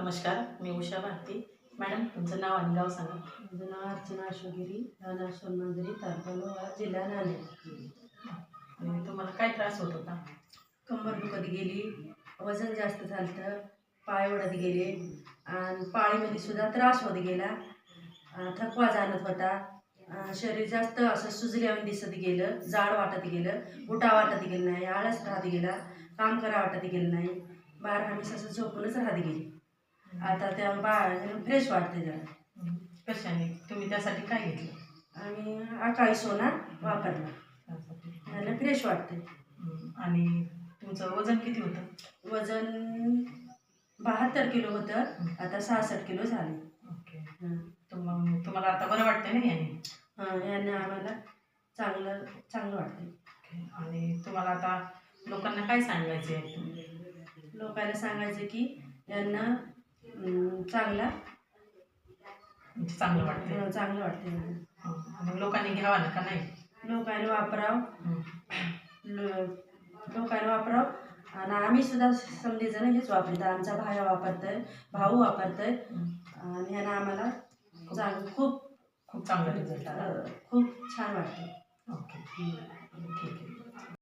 नमस्कार मी उषा भारती. मॅडम तुमचं नाव आणि गाव सांगा. माझं नाव अर्चना अशोगिरी राहणार सोनमंदिरी तालुका लोहा जिल्हा आणि तुम्हाला काय त्रास होत होता? कंबर दुखत गेली वजन जास्त झालं पाय ओढत गेले आणि पाळीमध्ये सुद्धा त्रास होत गेला. थकवा जाणत होता. शरीर जास्त असं सुजल्यावर दिसत गेलं जाड वाटत गेलं उठा वाटत गेलं नाही आळस राहत गेला काम करा वाटत गेलं नाही. बारा हमीस असं झोपूनच राहत गेली. आता त्या बाळ फ्रेश वाटते जरा. कशाने? तुम्ही त्यासाठी काय घेतलं? आणि अकाळी सोना वापरला. त्याला फ्रेश वाटते. आणि तुमचं वजन किती होतं? वजन बहात्तर किलो होतं. आता सहासष्ट किलो झाले. ओके. तुम तुम्हाला आता बरं वाटतं ना याने? हं, याने आम्हाला चांगलं चांगलं वाटतं. आणि तुम्हाला आता लोकांना काय सांगायचे लोकांना सांगायचं की यांना चांगला म्हणजे चांगलं वाटतंय अं, चांगलं वाटतं यांना. हं. लोकांनी घ्यावा ना का नाही लोकांनी वापरावं हं. लोकांनी वापरावं आणि आम्ही सुद्धा समजेजण हेच वापरतो आमचा भाया वापरतोय भाऊ वापरतोय हं. आणि ह्यानं आम्हाला चांग खूप खूप चांगला रिझल्ट आला अं, खूप छान वाटतं ओके हं. ठीक आहे